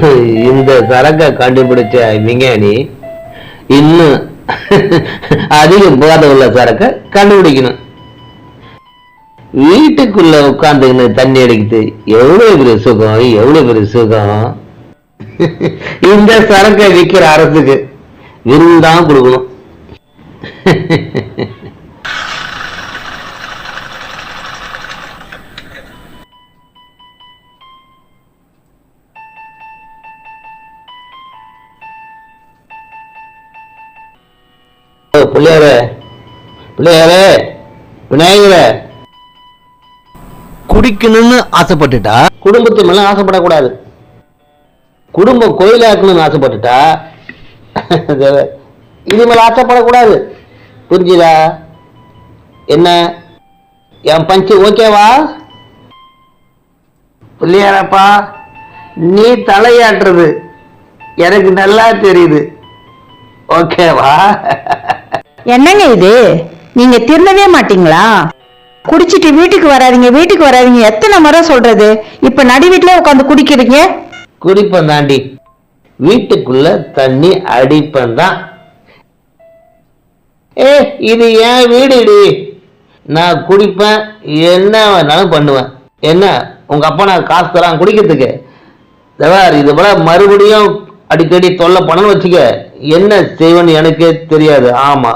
இந்த சரக்க கண்டுபிடிச்ச விஞ்ஞானி இன்னும் அதிக போதை உள்ள சரக்க கண்டுபிடிக்கணும். வீட்டுக்குள்ள உட்காந்துக்கின்னு தண்ணி அடிக்குது எவ்வளவு பெரிய சுகம் எவ்வளவு பெரிய சுகம்? இந்த சரக்கை விற்கிற அரசுக்கு விருந்தான் கொடுக்கணும். பிள்ளையாரே பிள்ளையாரே விநாயகரே. குடிக்கணும்னு ஆசைப்பட்டுட்டா? குடும்பத்து மேல ஆசைப்படக்கூடாது. குடும்பம் கோயிலாக்கணும்னு ஆசைப்பட்டுட்டா? இது மேல ஆசைப்படக்கூடாது. புரிஞ்சுதா? என்ன? என் பஞ்சு ஓகேவா? பிள்ளையாரப்பா நீ தலையாட்டுறது. எனக்கு நல்லா தெரியுது. ஓகேவா? என்னங்க இது? நீங்க திருந்தவே மாட்டீங்களா? குடிச்சிட்டு வீட்டுக்கு வராதீங்க வீட்டுக்கு வராதீங்க. எத்தனை முறை சொல்றது? இப்ப நடு வீட்டுல உட்காந்து குடிக்கிறீங்க? குடிப்பேன் தாண்டி. வீட்டுக்குள்ள தண்ணி அடிப்பேன் தான். ஏ இது என் வீடுடி நான் குடிப்பேன் என்ன வேணாலும் பண்ணுவேன். என்ன உங்க அப்பா நான் காசு தரான் குடிக்கிறதுக்கு? தவார் இது போல மறுபடியும் அடிக்கடி தொல்லை பண்ணணும்னு வச்சுக்க என்ன செய்வேன்னு எனக்கே தெரியாது. ஆமா.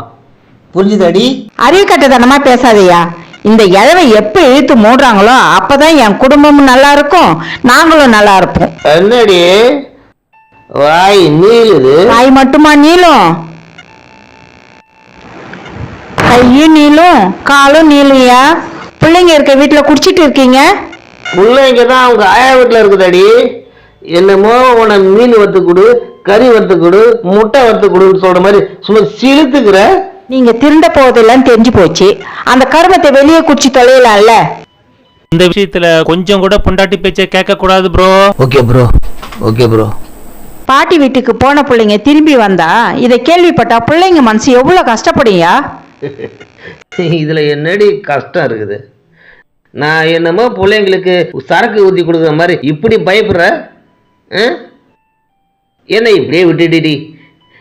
புரிஞ்சுதாடி? அறிவு கட்டத்தனமா பேசாதயா. இந்த இழவை எப்ப இழுத்து மூடுறாங்களோ அப்பதான் என் குடும்பமும் நல்லா இருக்கும் நாங்களும் நல்லா இருப்போம். என்னடி? வாய் நீளுது. வாய் மட்டுமா நீளும்? கையும் நீளும் காலும் நீளுயா பிள்ளைங்க இருக்க வீட்டுல குடிச்சிட்டு இருக்கீங்க? பிள்ளைங்க தான் அவங்க ஆயா வீட்டில் இருக்குதாடி. என்னமோ உன மீன் வறுத்து கொடு கறி வறுத்து கொடு முட்டை வறுத்து கொடுன்னு சொல்ற மாதிரி சும்மா சிலுத்துக்கிற நீங்க திருந்த போவதில்லைன்னு தெரிஞ்சு போச்சு. அந்த கருமத்தை வெளியே குடிச்சு தொலையலாம்ல? இந்த விஷயத்துல கொஞ்சம் கூட பொண்டாட்டி பேச்சை கேட்க கூடாது bro okay bro okay bro பாட்டி வீட்டுக்கு போன பிள்ளைங்க திரும்பி வந்தா இதை கேள்விப்பட்டா பிள்ளைங்க மனசு எவ்வளவு கஷ்டப்படுயா? இதுல என்னடி கஷ்டம் இருக்குது? நான் என்னமோ பிள்ளைங்களுக்கு சரக்கு ஊற்றி கொடுக்குற மாதிரி இப்படி பயப்படுற? என்ன இப்படியே விட்டுடி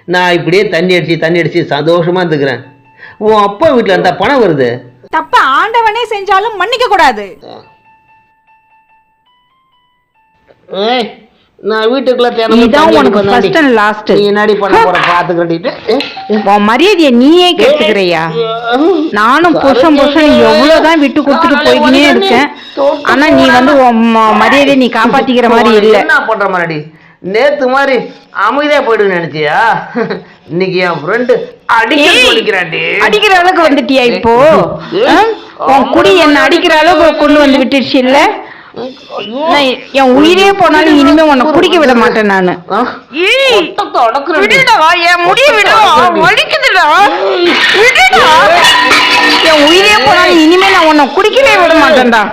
நான் இப்படியே தண்ணி அடிச்சு தண்ணி அடிச்சு சந்தோஷமா இருந்துக்கிறேன். உன் அப்பா வீட்டில் இருந்தா பணம் வருது. தப்ப ஆண்டவனே செஞ்சாலும் மன்னிக்க கூடாது. ஏய், நான் வீட்டுக்குள்ள இதான் தண்ணி உனக்கு last. நீ என்னடி பண்ண போற? உன் மரியாதையை நீயே கெடுத்துக்கிறியா? நானும் புருஷன் புருஷன் எவ்வளவுதான் விட்டு கொடுத்துட்டு போய்க்கினே இருக்கேன். ஆனா நீ வந்து உன் மரியாதையை நீ காப்பாத்திக்கிற மாதிரி இல்ல. என்ன பண்ற மாதிரி நேத்து மாதிரி அமைதியா போயிடுன்னு நினைச்சியா? இன்னைக்கு என் ஃப்ரெண்டு அடிக்க ஏய், சொல்லிக்கிறாண்டி அடிக்கிற அளவுக்கு வந்துட்டியா இப்போ? உன் குடி என்ன அடிக்கிற அளவுக்கு கொண்டு வந்து விட்டுருச்சு இல்ல? என் உயிரே போனாலும் இனிமே உன்னை குடிக்க விட மாட்டேன் நானு. என் முடிய. விடுடா. என் உயிரே போனாலும் இனிமே நான் உன்னை குடிக்கவே விட மாட்டேன்டா.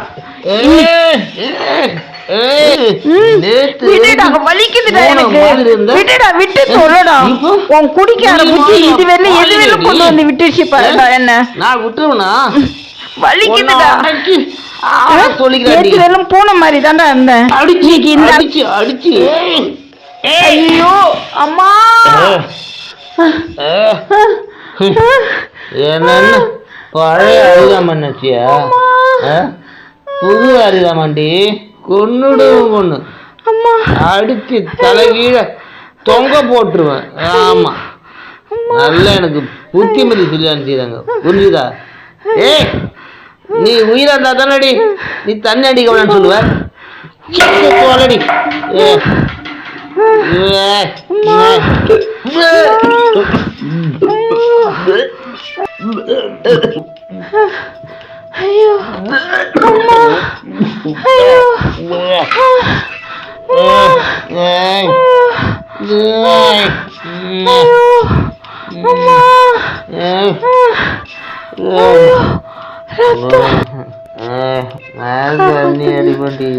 ஏய், ஏய், ஏய், நேத்து விடுடா வலிக்குதுடா எனக்கு. இருந்த. விடுடா சொல்லடா? உன் குடிக்க ஆரம்பிச்சு இது வரல எது. கொண்டு வந்து விட்டுருச்சு பாருடா என்ன? நான் விட்டுருவனா? வலிக்குதுடா. வரலும் பூனை மாதிரி தான்டா இருந்தேன். அடிச்சு அடிச்சு அடிச்சு. ஐயோ அம்மா. என்னன்னு பழைய ஆ? புது அரிதாமண்டி கொன்னுடும் கொன்னு. அம்மா. அடிச்சு தலைகீழ தொங்க போட்டுருவேன். ஆமா. நல்லா எனக்கு புத்திமதி சொல்லி அனுப்பிச்சாங்க புரிஞ்சுதா? ஏய் நீ உயிரா இருந்தா தானடி? நீ தண்ணி அடிக்க வேணாம்னு சொல்லுவ தோலடி ஏ. ஏ, ஐயோ அம்மா ஐயோ ஏய், ஏய், அம்மா ஏய், ஐயோ தண்ணி அடிபண்டி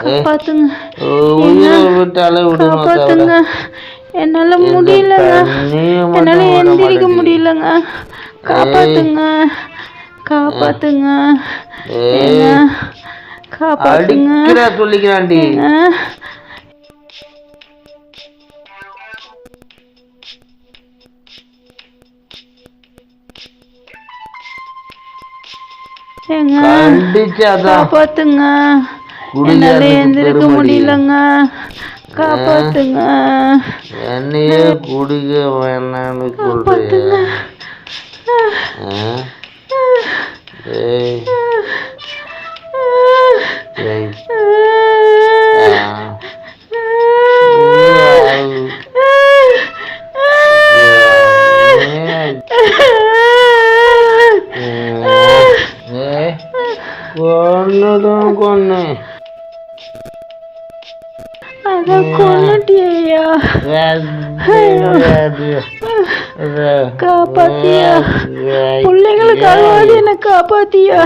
காப்பாத்துங்க உயிரை விட்டாலே விடணும் காப்பாத்துங்க என்னால முடியலங்க என்னால எந்திரிக்க முடியலங்க காப்பாத்துங்க காப்பாத்துங்க. ஏங்க, காப்பாத்துங்க. கண்டிச்சாதான் காப்பாத்துங்க. என்னால எந்திரிக்க முடியலங்க. காப்பாத்துங்க. என்னையே குடிக்க வேணாம்னு சொல்றியா ஆ? ஏய், ஏய், ஆ. ஏய், கொன்னுடும் கொன்னு அத கொன்னுட்டியா காப்பாத்தியா? பிள்ளைங்களுக்காகவாது என்ன காப்பாத்தியா?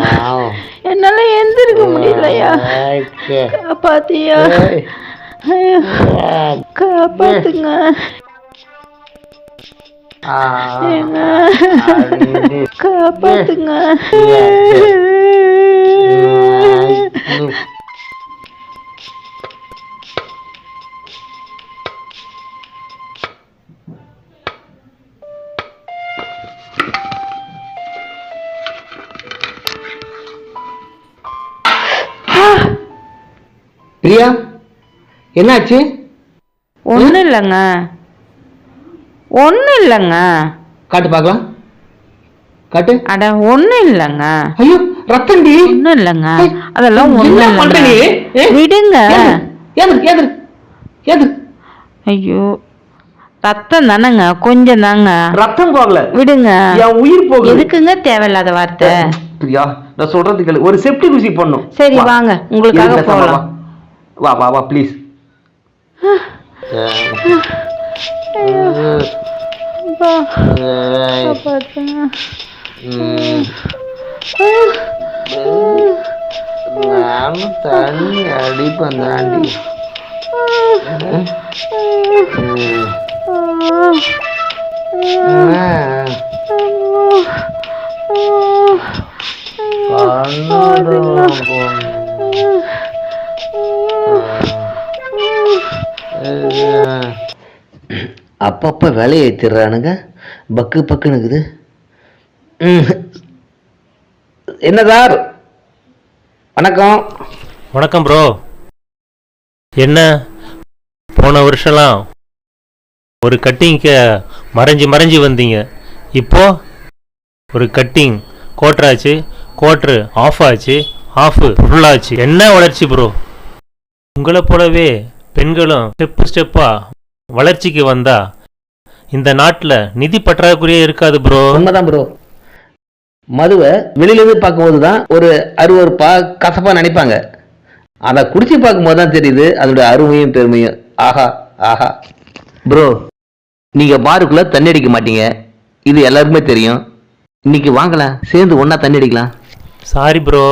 என்னால எந்திரிக்க முடியலையா? காப்பாத்தியா? காப்பாத்துங்க. காப்பாத்துங்க. பிரியா என்னாச்சு? ஒண்ணும் இல்லைங்க. ஒண்ணும் இல்லைங்க. காட்டு பார்க்கலாம். காட்டு. அட ஒண்ணும் இல்லைங்க. ஐயோ ரத்தண்டி. ஒண்ணும் இல்லைங்க. அதெல்லாம் நீ? இல்லைங்க? விடுங்க. ஏது ஏது ஏது ஐயோ ரத்தம் தானேங்க கொஞ்சம் தாங்க. ரத்தம் போகல. விடுங்க. என் உயிர் போகுது. எதுக்குங்க தேவையில்லாத வார்த்தை? நான் சொல்றது ஒரு செப்டி ஊசி பண்ணும் சரி வாங்க. உங்களுக்காக போகலாம். வா வா வா ப்ளீஸ் அப்பா, காப்பாத்துங்க. நானும் தண்ணி அடிப்பேன் தாண்டி அப்பப்போ விலையை ஏற்றிடுறானுங்க பக்கு பக்குனுக்குது ம். என்ன சார்? வணக்கம். வணக்கம் ப்ரோ என்ன? போன வருஷம்லாம் ஒரு கட்டிங்க்கு மறைஞ்சு மறைஞ்சு வந்தீங்க. இப்போ ஒரு கட்டிங் கோட்டராச்சு கோட்ரு ஆஃப் ஆச்சு ஆஃப் ஃபுல்லாச்சு என்ன வளர்ச்சி ப்ரோ உங்களை போலவே பெண்களும் ஸ்டெப்பு ஸ்டெப்பா வளர்ச்சிக்கு வந்தா இந்த நாட்டில் நிதி பற்றாக்குறையே இருக்காது ப்ரோ உண்மைதான் ப்ரோ மதுவை வெளியிலேருந்து பார்க்கும்போது தான் ஒரு அருவருப்பா கசப்பா நினைப்பாங்க. அதை குடிச்சு பார்க்கும்போது தான் தெரியுது அதோட அருமையும் பெருமையும். ஆஹா ஆஹா. ப்ரோ நீங்க பாருக்குள்ள தண்ணி அடிக்க மாட்டீங்க. இது எல்லாருக்குமே தெரியும். இன்னைக்கு வாங்கலாம் சேர்ந்து ஒண்ணா தண்ணி அடிக்கலாம். சாரி ப்ரோ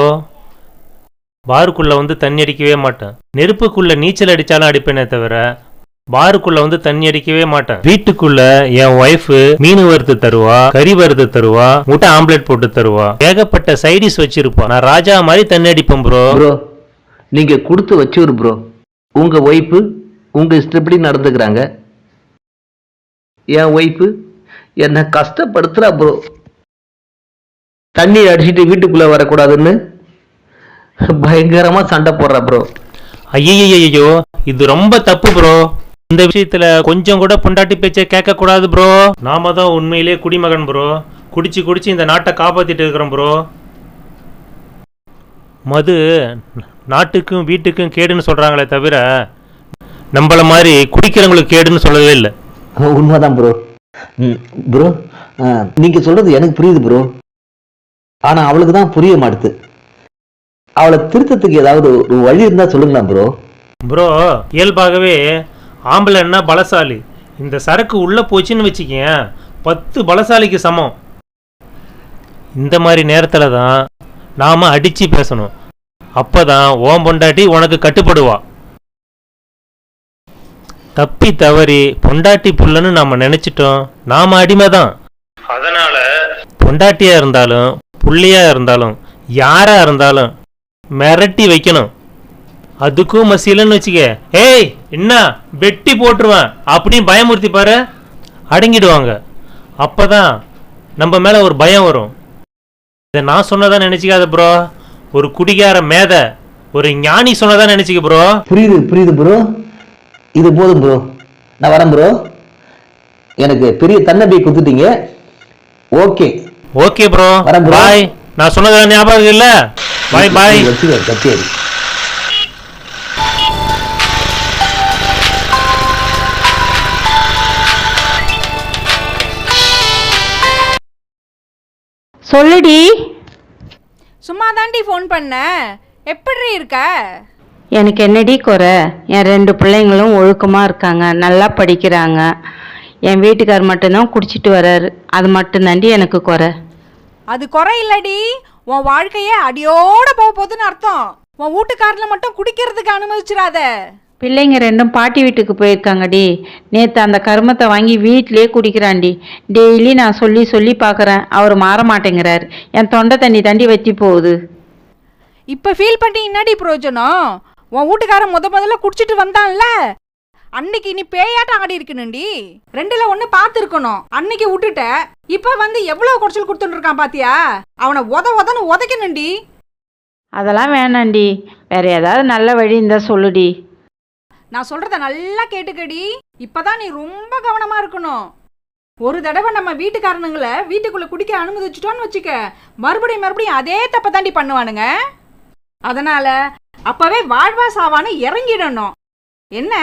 பாருக்குள்ள வந்து தண்ணி அடிக்கவே மாட்டேன். நெருப்புக்குள்ள நீச்சல் அடிச்சாலும் அடிப்பேனே தவிர பாருக்குள்ள வந்து தண்ணி அடிக்கவே மாட்டேன். வீட்டுக்குள்ள என் ஒய்ஃப் மீன் வறுத்து தருவா கறி வறுத்து தருவா முட்டை ஆம்லெட் போட்டு தருவா. ஏகப்பட்ட சைடிஸ் வச்சிருப்பா நான் ராஜா மாதிரி தண்ணி அடிப்பேன் ப்ரோ ப்ரோ நீங்க கொடுத்து வச்சுரு ப்ரோ உங்க ஒய்ஃபு உங்க இஷ்டப்படி நடந்துக்கிறாங்க. என் ஒய்ஃபு என்னை கஷ்டப்படுத்துறா ப்ரோ தண்ணி அடிச்சிட்டு வீட்டுக்குள்ள வரக்கூடாதுன்னு பயங்கரமா சண்டை போடுறா ப்ரோ ஐயையோ இது ரொம்ப தப்பு ப்ரோ இந்த விஷயத்துல கொஞ்சம் கூட பொண்டாட்டி பேச்சை கேட்க கூடாது ப்ரோ நாம தான் உண்மையிலே குடிமகன் ப்ரோ குடிச்சு குடிச்சு இந்த நாட்டை காப்பாத்திட்டு இருக்கிறோம் ப்ரோ மது நாட்டுக்கும் வீட்டுக்கும் கேடுன்னு சொல்றாங்களே தவிர நம்மள மாதிரி குடிக்கிறவங்களுக்கு கேடுன்னு சொல்லவே இல்லை. உண்மைதான் ப்ரோ ப்ரோ நீங்க சொல்றது எனக்கு புரியுது ப்ரோ ஆனா அவளுக்கு தான் புரிய மாட்டுது. அவளை திருத்தத்துக்கு ஏதாவது ஒரு வழி இருந்தா சொல்லுங்களேன் ப்ரோ ப்ரோ இயல்பாகவே ஆம்பளைன்னா பலசாலி. இந்த சரக்கு உள்ள போச்சுன்னு வச்சுக்கேன் பத்து பலசாலிக்கு சமம். இந்த மாதிரி நேரத்தில் தான் நாம் அடித்து பேசணும். அப்போ தான் ஓம் பொண்டாட்டி உனக்கு கட்டுப்படுவா. தப்பி தவறி பொண்டாட்டி புள்ளன்னு நாம நினைச்சிட்டோம். நாம அடிமை தான். அதனால பொண்டாட்டியா இருந்தாலும் புள்ளையா இருந்தாலும் யாரா இருந்தாலும் மிரட்டி வைக்கணும். அதுக்கும் மசியலன்னு வச்சுக்க. ஏய் என்ன? வெட்டி போட்டுருவேன். அப்படின்னு பயமுறுத்தி பாரு. அடங்கிடுவாங்க. அப்பதான் நம்ம மேல ஒரு பயம் வரும். இதை நான் சொன்னதா நினைச்சுக்காத ப்ரோ ஒரு குடிகார மேத ஒரு ஞானி சொன்னதா நினைச்சுக்க ப்ரோ புரியுது புரியுது ப்ரோ இது போதும் ப்ரோ நான் வரேன் ப்ரோ எனக்கு பெரிய தன்னம்பிக்கை கொடுத்துட்டீங்க. Okay okay bro. பாய் நான் சொன்னது ஞாபகம் இல்ல பாய் பாய் கச்சேரி சொல்லுடி. சும்மா தாண்டி ஃபோன் பண்ண. எப்படி இருக்க? எனக்கு என்னடி குறை? என் ரெண்டு பிள்ளைங்களும் ஒழுக்கமாக இருக்காங்க நல்லா படிக்கிறாங்க. என் வீட்டுக்கார் மட்டும்தான் குடிச்சிட்டு வர்றாரு அது மட்டும்தாண்டி எனக்கு குறை. அது குறை இல்லடி. உன் வாழ்க்கையே அடியோட போக போகுதுன்னு அர்த்தம். உன் வீட்டுக்காரில் மட்டும் குடிக்கிறதுக்கு அனுமதிச்சிடாத. பிள்ளைங்க ரெண்டும் பாட்டி வீட்டுக்கு போயிருக்காங்கடி. நேற்று அந்த கருமத்தை வாங்கி வீட்டிலேயே குடிக்கிறான்டி. டெய்லி நான் சொல்லி சொல்லி பார்க்குறேன் அவர் மாற மாட்டேங்கிறார். என் தொண்டை தண்ணி தாண்டி வத்தி போகுது. இப்போ ஃபீல் பண்ணி என்னடி பிரயோஜனம்? உன் வீட்டுக்காரன் முத முதல்ல குடிச்சிட்டு வந்தான்ல. அன்னைக்கு நீ பேயாட்டம் ஆடி இருக்கணும்டி ரெண்டுல ஒண்ணு பார்த்துருக்கணும். அன்னைக்கு விட்டுட்ட. இப்ப வந்து எவ்வளவு குறைச்சல் கொடுத்துட்டு இருக்கான் பாத்தியா? அவனை உத உதன்னு உதைக்கணும்டி. அதெல்லாம் வேணாண்டி வேற ஏதாவது நல்ல வழி இருந்தா சொல்லுடி. நான் சொல்றத நல்லா கேட்டுக்கடி. இப்பதான் நீ ரொம்ப கவனமா இருக்கணும். ஒரு தடவை நம்ம வீட்டுக்காரனுங்களை வீட்டுக்குள்ள குடிக்க அனுமதிச்சிட்டோன்னு வச்சுக்க மறுபடியும் மறுபடியும் அதே தப்ப தாண்டி பண்ணுவானுங்க. அதனால அப்பவே வாழ்வா சாவான்னு இறங்கிடணும். என்ன?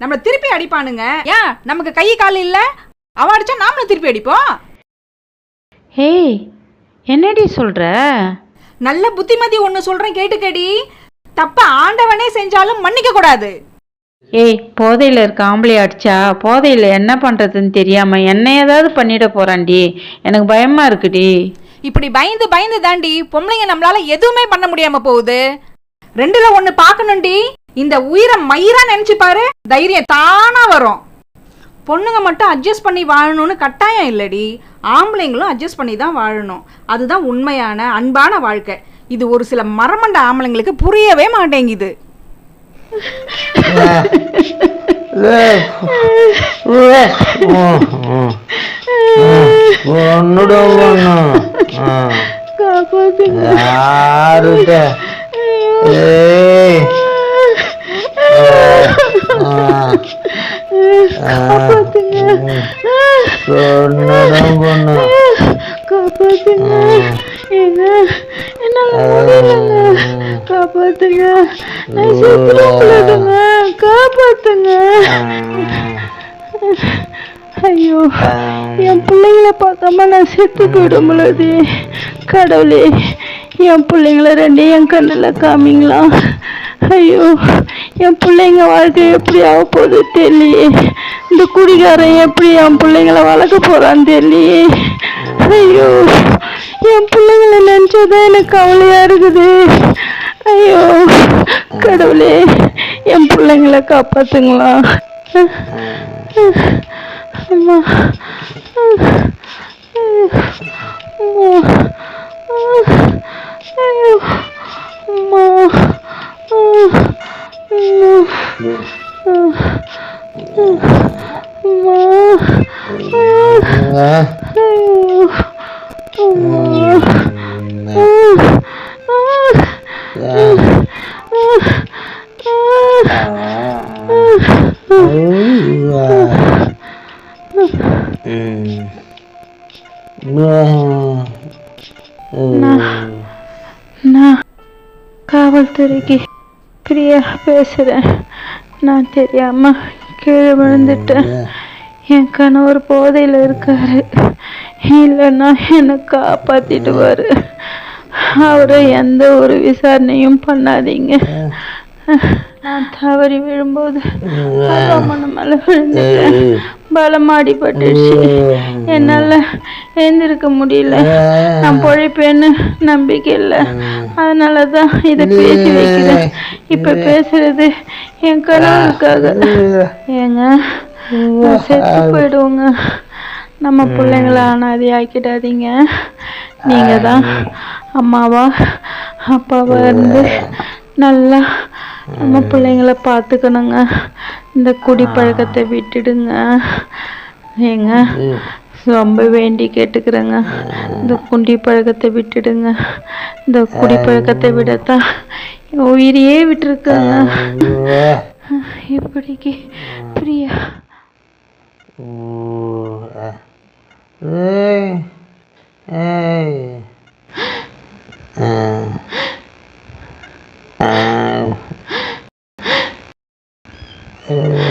நம்மள திருப்பி அடிப்பானுங்க. ஏன் நமக்கு கை கால் இல்ல? அவன் அடிச்சா நாமளும் திருப்பி அடிப்போம். ஹேய் என்னடி சொல்ற? நல்ல புத்திமதி ஒன்னு சொல்றேன் கேட்டுக்கடி. தப்ப ஆண்டவனே செஞ்சாலும் மன்னிக்க கூடாது. ஏய் போதையில் இருக்க ஆம்பளை அடிச்சா போதையில் என்ன பண்ணுறதுன்னு தெரியாம என்ன ஏதாவது பண்ணிட போறான்டி. எனக்கு பயமா இருக்குடி. இப்படி பயந்து பயந்து தாண்டி பொம்பளைங்க நம்மளால எதுவுமே பண்ண முடியாம போகுது. ரெண்டுல ஒண்ணு பார்க்கணும்டி. இந்த உயிரை மயிரா நினைச்சு பாரு தைரியம் தானா வரும் பொண்ணுங்க மட்டும் அட்ஜஸ்ட் பண்ணி வாழணும்னு கட்டாயம் இல்லடி ஆம்பளைங்களும் அட்ஜஸ்ட் பண்ணி தான் வாழணும் அதுதான் உண்மையான அன்பான வாழ்க்கை இது ஒரு சில மரமண்ட ஆம்பளைங்களுக்கு புரியவே மாட்டேங்குது ஒன்னுட ஒண்ணு காப்பாத்துங்க. என்ன சொன்னடம் பொண்ணு காப்பாத்துங்க நான் செத்துறேன் காப்பாத்துங்க. ஐயோ என் பிள்ளைங்கள பார்க்காம நான் செத்து போயிட முடியாது கடவுளே என் பிள்ளைங்கள ரெண்டையும் என் கண்ணில் காமிங்களா ஐயோ என் பிள்ளைங்க வாழ்க்கை எப்படி ஆக போகுது தெரியலையே. இந்த குடிகாரன் எப்படி என் பிள்ளைங்கள வளர்க்க போகிறான்னு தெரியலையே. ஐயோ என் பிள்ளைங்கள நினச்சதான் எனக்கு கவலையாக இருக்குது. ஐயோ கடவுளே என் பிள்ளைங்கள காப்பாத்துங்களா. அம்மா ஐயோ அம்மா. நான் காவல்துறைக்கு பிரியா பேசுகிறேன் நான் தெரியாம கீழே விழுந்துட்டேன். என் கணவர் போதையில் இருக்காரு. இல்லைன்னா என்னை காப்பாத்திடுவாரு. அவரை எந்த ஒரு விசாரணையும் பண்ணாதீங்க. நான் தவறி விழும்போது அருவாமனை மேலே விழுந்துட்டேன் பலமா அடிபட்டுச்சு என்னால எழுந்திருக்க முடியல. நான் பொழைப்பேன்னு நம்பிக்கை இல்லை. அதனால தான் இதை பேசி வைக்கிறேன். இப்ப பேசுறது என் கனவுக்காக ஏங்க செத்து போயிடுவோங்க. நம்ம பிள்ளைங்கள அனாதை ஆக்கிடாதீங்க. நீங்க தான் அம்மாவா அப்பாவா இருந்து நல்லா நம்ம பிள்ளைங்களை பார்த்துக்கணுங்க. இந்த குடி பழக்கத்தை விட்டுடுங்க. ஏங்க ரொம்ப வேண்டி கேட்டுக்கிறேங்க. இந்த குண்டி பழக்கத்தை விட்டுடுங்க. இந்த குடி பழக்கத்தை விடத்தான் உயிரியே உயிரையே விட்டுருக்குங்க. இப்படிக்கு பிரியா. ஏய் ஏய். ஆ. ஏய்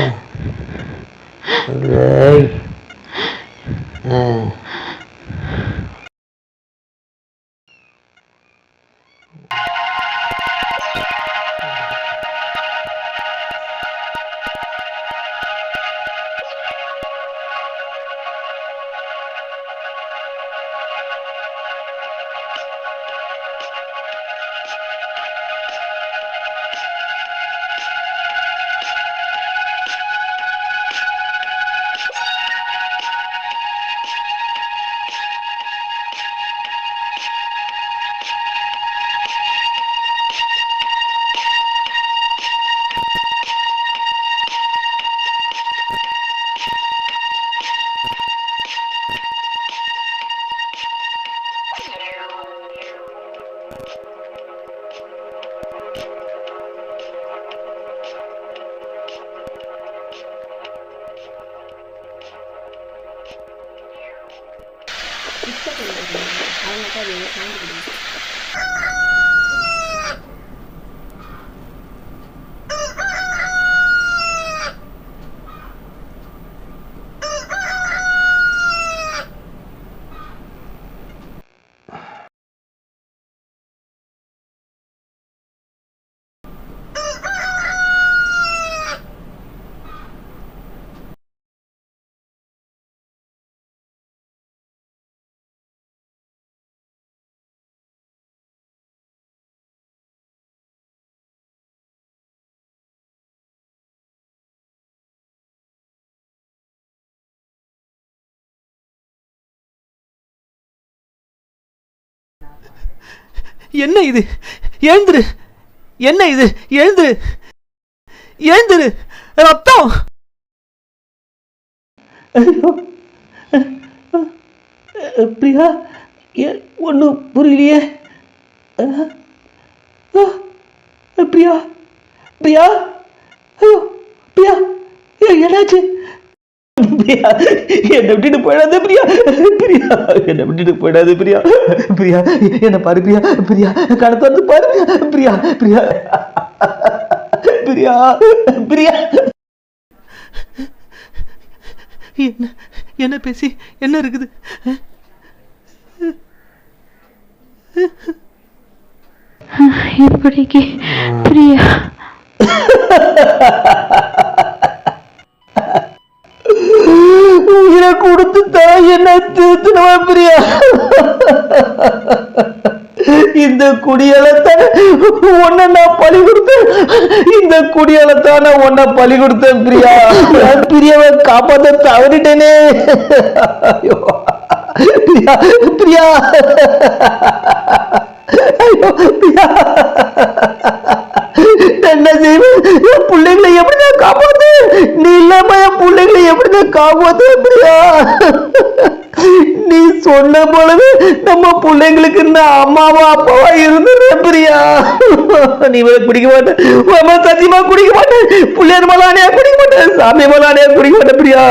இப்போ பண்ணுறது அவங்க தான் சாய்ந்து என்ன இது? எழுந்துரு. என்ன இது? எழுந்துரு. எழுந்துரு. ரத்தம். பிரியா ஒன்றும் புரியலையே. பிரியா பிரியா. ஐயோ பிரியா என்னாச்சு? பிரியா என்னை விட்டுட்டு போயிடாத பிரியா பிரியா என்னை விட்டுட்டு போயிடாத பிரியா பிரியா என்ன பாரு பிரியா பிரியா கணக்கு வந்து பாரு பிரியா பிரியா பிரியா பிரியா என்ன என்ன பேசி என்ன இருக்குது? இப்படிக்கு பிரியா. உயிரை கொடுத்து தான் என்ன திருத்தினவா பிரியா? இந்த குடியாலத்தான் உன்னை நான் பலி கொடுத்தேன். இந்த குடியாலத்தான் நான் உன்னை பலி கொடுத்தேன் பிரியா. நான் பிரியாவை காப்பாத்த தவறிட்டேனே. பிரியா பிரியா. ஐயோ பிரியா. என்ன செய்வேன்? என் பிள்ளைங்களை எப்படி நான் காப்பாற்ற நீ இல்லாம என் பிள்ளைகளை எப்படிதான் காப்பாத்து பிரியா நீ சொன்ன பொழுது நம்ம பிள்ளைங்களுக்கு இந்த அம்மாவா அப்பாவா இருந்துடுறேன் பிரியா? நீ குடிக்க மாட்டேன். சத்தியமா குடிக்க மாட்டேன். பிள்ளையர் மலானியா குடிக்க மாட்டேன். சாமி மலானியா குடிக்க மாட்டேன் பிரியா?